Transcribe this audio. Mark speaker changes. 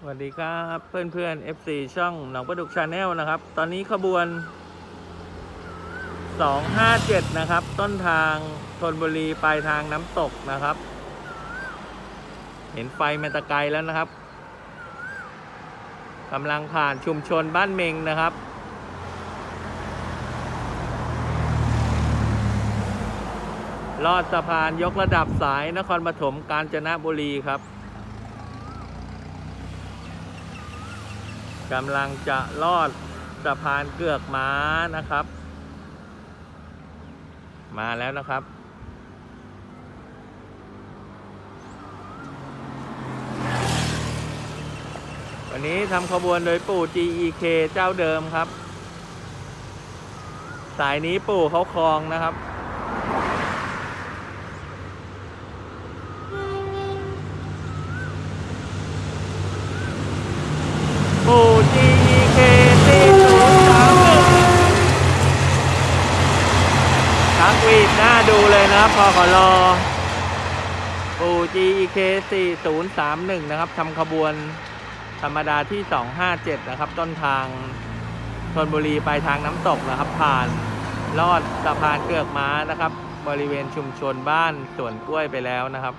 Speaker 1: สวัสดีครับเพื่อนเพื่อนๆ FC ช่องหนองประดุกชาแนลนะครับ ตอนนี้ขบวน 257 นะครับ ต้นทางธนบุรีปลายทางน้ำตกนะครับ เห็นไฟมตะไกลแล้วนะครับกำลังผ่านชุมชนบ้านเมงนะครับ ลอดสะพานยกระดับสายนครปฐมกาญจนบุรีครับ กำลังจะลอดสะพานเกือกม้านะครับ มาแล้วนะครับ วันนี้ทำขบวนโดยปู่ GEK เจ้าเดิมครับ สายนี้ปู่เขาคลองนะครับ ปู่ GEK นักวีดหน้าดูเลยนะพอขอรอปู่ GEK 4031นะครับทำขบวนธรรมดาที่257นะครับ ต้นทางชนบุรีไปทางน้ำตกนะครับ ผ่านลอดสะพานเกือกม้านะครับ บริเวณชุมชนบ้านสวนกล้วยไปแล้วนะครับ